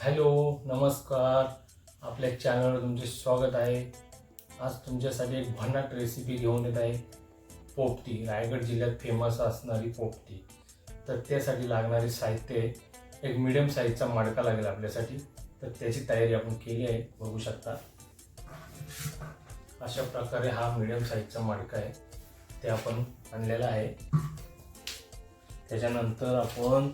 Hello नमस्कार. आपल्या चॅनलवर तुमचे स्वागत आहे. आज तुमच्यासाठी एक भन्नाट रेसिपी घेऊन येत आहे. पोपटी रायगड जिल्ह्यात फेमस असणारी पोपटी. तर त्यासाठी लागणारे साहित्य आहे एक मिडियम साईजचा मडका लागेल आपल्यासाठी. तर त्याची तयारी आपण केली आहे बघू शकता. अशा प्रकारे हा मिडियम साईजचा मडका आहे. ते आपण आणलेला आहे. त्याच्यानंतर आपण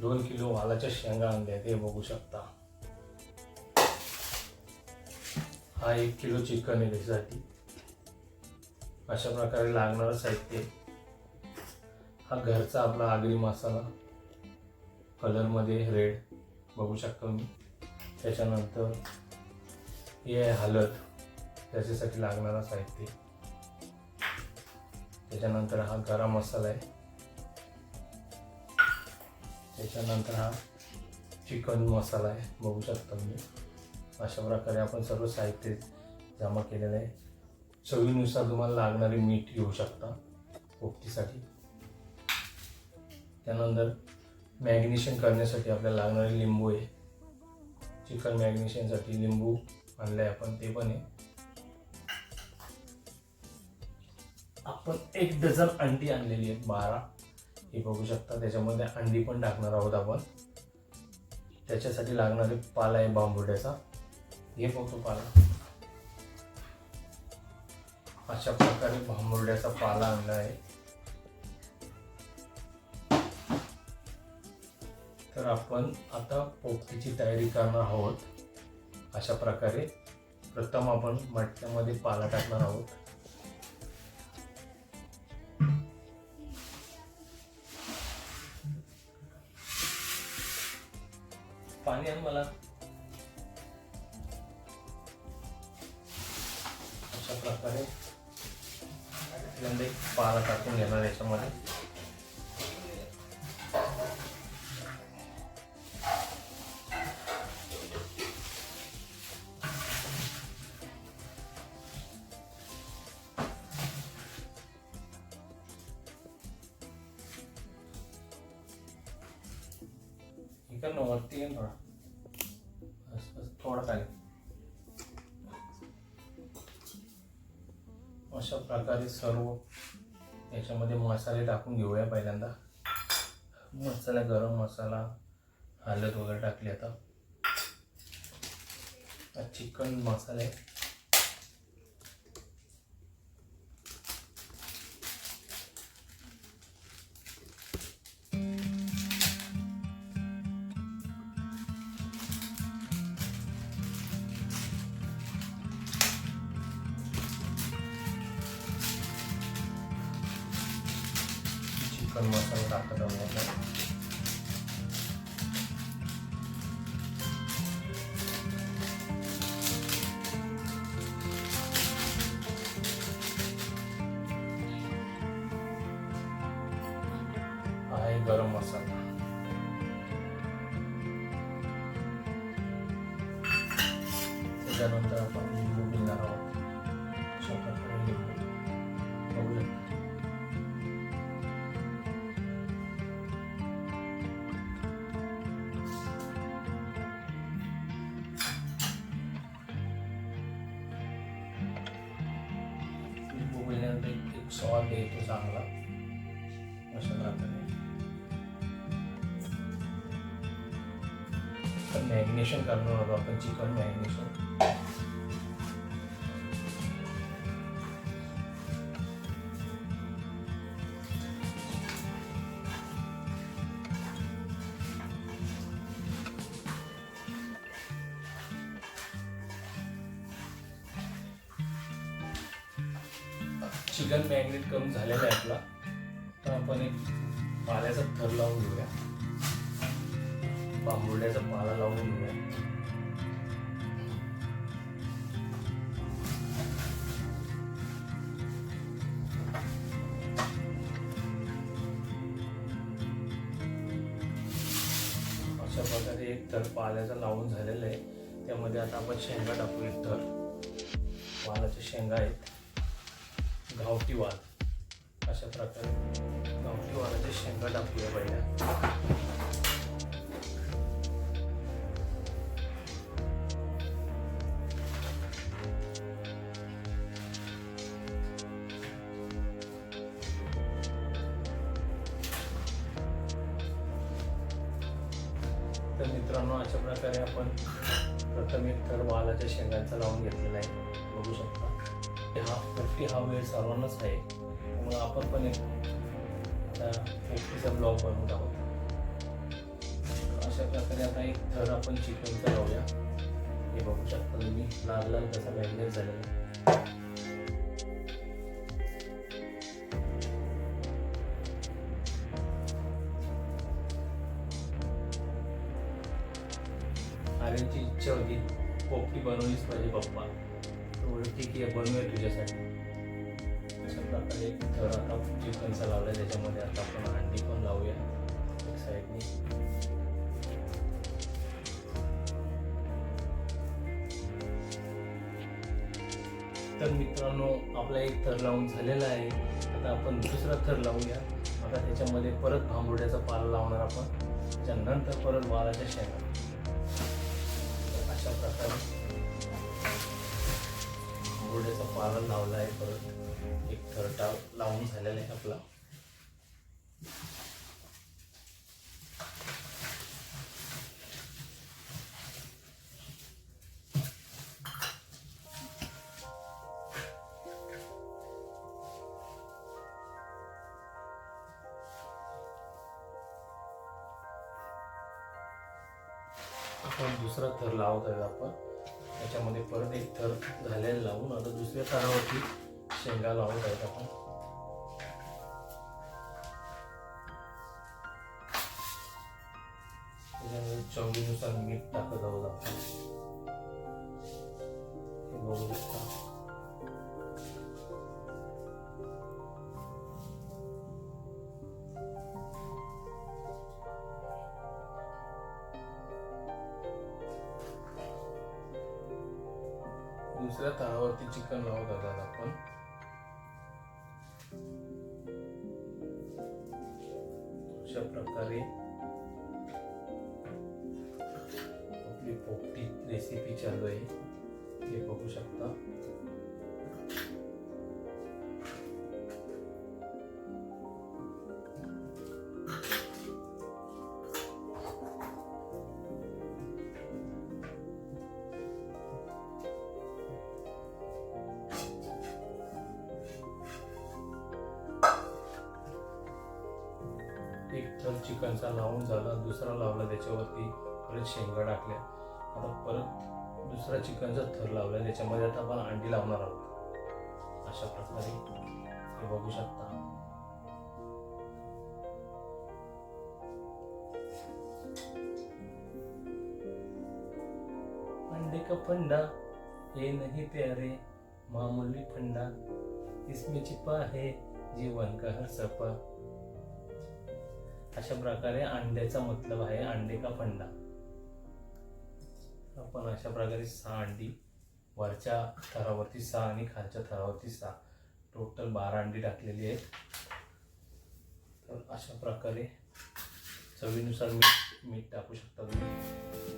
दोन किलो वालाच्या शेंगा आणल्या ते बघू शकता. हा एक किलो चिकन आहे त्याच्यासाठी. अशा प्रकारे लागणारं साहित्य हा घरचा आपला आगरी मसाला कलरमध्ये रेड बघू शकतो मी त्याच्यानंतर हे आहे हलद त्याच्यासाठी लागणारा साहित्य त्याच्यानंतर हा गरम मसाला आहे. त्याच्यानंतर हा चिकन मसाला आहे बघू शकता तुम्ही. अशा प्रकारे आपण सर्व साहित्य जमा केलेलं आहे. चवीनुसार तुम्हाला लागणारे मीठ घेऊ शकता पोपटीसाठी. त्यानंतर मॅग्नेशन करण्यासाठी आपल्याला लागणारे लिंबू आहे. चिकन मॅग्नेशनसाठी लिंबू आणलं आहे आपण ते पण आहे. आपण एक डझन अंडी आणलेली आहेत बारा. हे बघू शकता. त्याच्यामध्ये अंडी पण टाकणार आहोत आपण. त्याच्यासाठी लागणारे पाला आहे बांबुड्याचा. हे बघतो पाला. अशा प्रकारे बांबुर्ड्याचा पाला आणला आहे. तर आपण आता पोपटीची तयारी करणार आहोत. अशा प्रकारे प्रथम आपण मटक्यामध्ये पाला टाकणार आहोत. इकडनं वरती येईल थोडा बस बस थोडा खाली अशा प्रकारे सर्व याच्यामध्ये मसाले टाकून घेऊया पहिल्यांदा मसाला गरम मसाला हळद वगैरे टाकली आता चिकन मसाला हा आहे गरम मसाला त्याच्यानंतर आपण लिंबू पिणार आहोत अशा प्रकारे लिंबू बघू शकता लिंबू पिल्यानंतर एक एक स्वाद येतो तर करणार होतो आपण चिकन मॅग्नेशन चिकन मॅग्नेट करून झालेला आहे आपला. तर आपण एक पाल्याचा थर लावून घेऊया. बांबुर्ड्याचा पाला लावून घेऊया. अशा प्रकारे एक थर पाल्याचा लावून झालेला आहे. त्यामध्ये आता आपण शेंगा टाकू एक थर वालाच्या शेंगा आहेत. गावठी वाल. अशा प्रकारे गावठी वालाच्या शेंगा टाकूया पहिल्या. तर मित्रांनो अशा प्रकारे आपण प्रथम एक थर वालाच्या शेंगांचा लावून घेतलेला आहे. बघू शकता. हा पोपटी हा वेळ सर्वांनाच आहे. त्यामुळे आपण पण एक आता पोपटीचा ब्लॉग बनवून आहोत अशा प्रकारे आता एक थर आपण चिकनचा लावूया. हे बघू शकता तुम्ही. लाल लाल कसा मॅरिनेट झालेला इच्छा होती पोपटी बनवलीच पाहिजे पप्पा. तर ठीक आहे बनवूया तुझ्यासाठी. अशा प्रकारे तर थर आता चिकनचा लावला त्याच्यामध्ये आता आपण अंडी पण लावूया. एक साईडनी तर मित्रांनो आपला एक थर लावून झालेला आहे. आता आपण दुसरा थर लावूया. आता त्याच्यामध्ये परत भांबुड्याचा पाला लावणार आपण. त्याच्यानंतर परत वालाच्या शेंगा. भांबुड्याचा पाला लावला आहे परत. एक थरटा लावून झालेला आहे आपला. आपण दुसरा थर लावत आहे आपण. त्याच्यामध्ये परत एक थर घालायला लावून आता दुसऱ्या थरावरती शेंगा लावून जायचं आपण त्याच्यामध्ये चवीनुसार मीठ टाकत आहोत आपण. हे बघू शकता. अशा प्रकारे आपली पोपटी रेसिपी चालू आहे. हे बघू शकता. एक थर चिकनचा लावून झाला दुसरा लावला त्याच्यावरती परत शेंगा टाकल्या. आता परत दुसरा चिकनचा थर लावला त्याच्यामध्ये आता आपण अंडी लावणार आहोत. अशा प्रकारे हे बघू शकता. अंडे का फंडा? ये नहीं प्यारे मामूली फंडा. इसमें छिपा है जीवन का हर सपा अशा प्रकारे अंड्याचा मतलब आहे अंडे का फंडा. आपण अशा प्रकारे सहा अंडी वरच्या थरावरती सहा आणि खालच्या थरावरती सहा. टोटल बारा अंडी टाकलेली आहेत. तर अशा प्रकारे चवीनुसार मीठ मीठ टाकू शकता तुम्ही.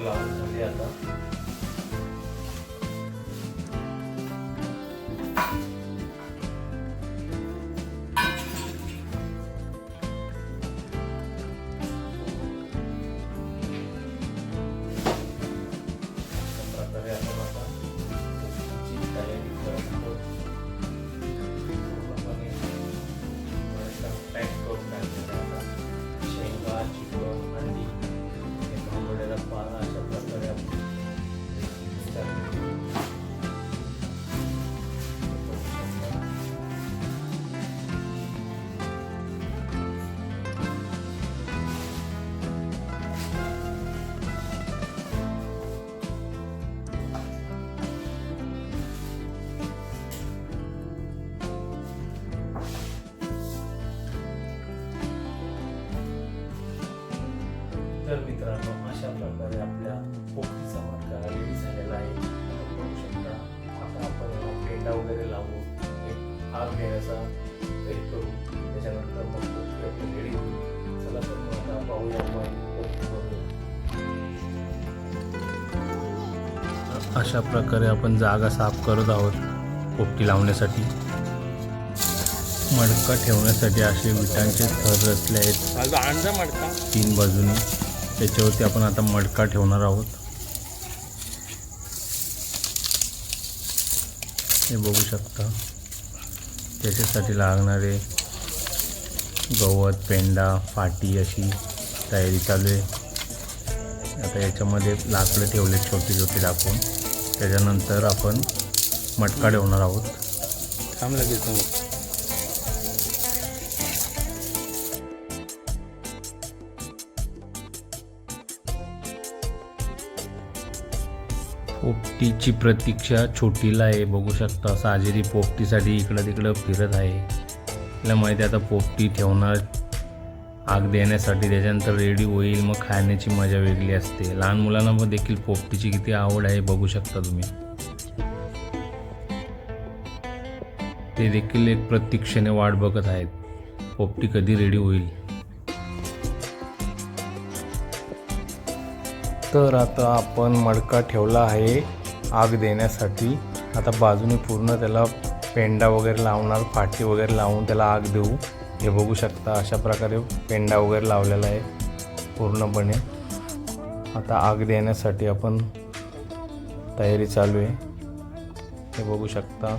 पूर्ण थोर लावून झाली आता वगैरे अशा प्रकारे आपण जागा साफ करत आहोत पोपटी लावण्यासाठी. मडका ठेवण्यासाठी असे विटांचे थर रचले आहेत. तीन बाजूनी. त्याच्यावरती आपण आता मडका ठेवणार आहोत. हे बघू शकता. त्याच्यासाठी लागणारे गवत पेंडा फाटी अशी तयारी चालू आहे. आता याच्यामध्ये लाकडं ठेवले छोटे छोटे टाकून त्याच्यानंतर आपण मटका ठेवणार आहोत थांब लगेच. पोपटीची प्रतीक्षा छोटीला आहे बघू शकता साजेरी पोपटीसाठी इकडं तिकडं फिरत आहे तिला माहिती आता पोपटी ठेवणार आग देण्यासाठी त्याच्यानंतर रेडी होईल मग खाण्याची मजा वेगळी असते. लहान मुलांना मग देखील पोपटीची किती आवड आहे बघू शकता तुम्ही. ते देखील एक प्रतीक्षेने वाट बघत आहेत. पोपटी कधी रेडी होईल? तर आता आपण मडका ठेवला आहे आग देण्यासाठी. आता बाजूने पूर्ण त्याला पेंडा वगैरे लावणार फाटी वगैरे लावून त्याला आग देऊ. हे बघू शकता अशा प्रकारे पेंडा वगैरे लावलेला आहे पूर्णपणे. आता आग देण्यासाठी आपण तयारी चालू आहे. हे बघू शकता.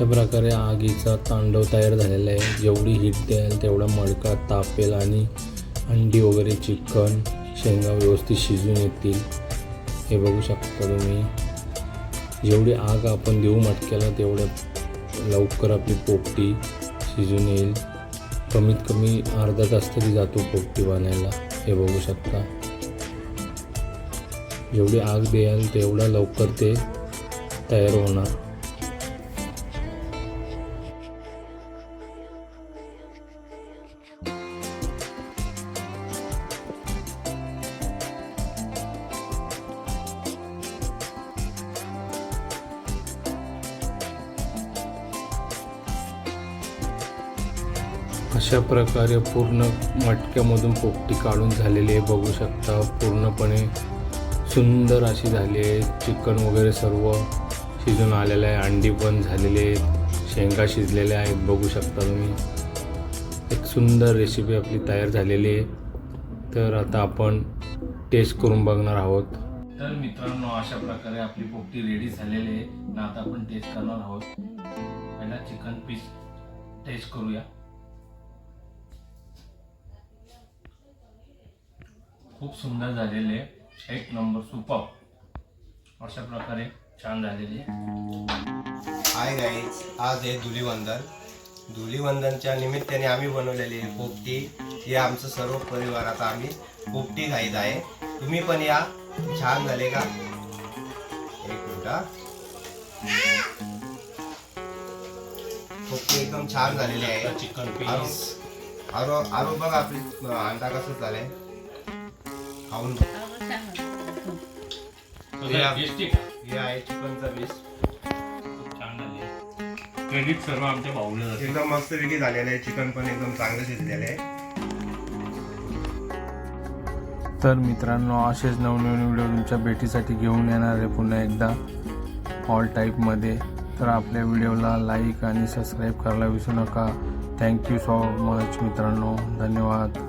अशा प्रकारे आगीचा तांडव तयार झालेला आहे. जेवढी हीट द्याल तेवढा मडका तापेल आणि अंडी वगैरे चिकन शेंगा व्यवस्थित शिजून येतील. हे बघू शकता तुम्ही. जेवढी आग आपण देऊ मटक्याला तेवढं लवकर आपली पोपटी शिजून येईल. कमीत कमी अर्धा तास तरी जातो पोपटी बनायला. हे बघू शकता. जेवढी आग द्याल तेवढा लवकर ते तयार होणार. अशा प्रकारे पूर्ण मटक्यामधून पोपटी काढून झालेली आहे. बघू शकता पूर्णपणे सुंदर अशी झाली आहे. चिकन वगैरे सर्व शिजून आलेलं आहे. अंडी पण झालेली आहेत. शेंगा शिजलेल्या आहेत. बघू शकता तुम्ही. एक सुंदर रेसिपी आपली तयार झालेली आहे. तर आता आपण टेस्ट करून बघणार आहोत. तर मित्रांनो अशा प्रकारे आपली पोपटी रेडी झालेली आहे. ना आता आपण टेस्ट करणार आहोत. पहिला चिकन पीस टेस्ट करूया. खूप सुंदर झालेले एक नंबर सुपर. अशा प्रकारे छान झालेली आहे. हाय गाईज आज आहे धुलीवंदन. धुलीवंदनच्या निमित्ताने आम्ही बनवलेली आहे पोपटी. ही आमचं सर्व परिवार आता आम्ही पोपटी खाईत आहे. तुम्ही पण या. छान झाले का? एक मिनिट. पोपटी एकदम छान झालेली आहे. Chicken piece. आरो आरो बघ आपली अंडा कसं झालंय. खाऊन बघ. या. टेस्टी. हे आहे चिकनचा पीस. खूप छान झाली. क्रेडिट सर्व आमच्या भाऊला जाते एकदम झालेलं आहे. चिकन पण एकदम चांगलं शिजलेलं आहे. तर मित्रांनो असेच नवनवीन व्हिडिओ तुमच्या भेटीसाठी घेऊन येणार आहे पुन्हा एकदा. ऑल टाईपमध्ये तर आपल्या व्हिडिओला लाईक आणि सबस्क्राईब करायला विसरू नका. थँक्यू सो मच मित्रांनो. धन्यवाद.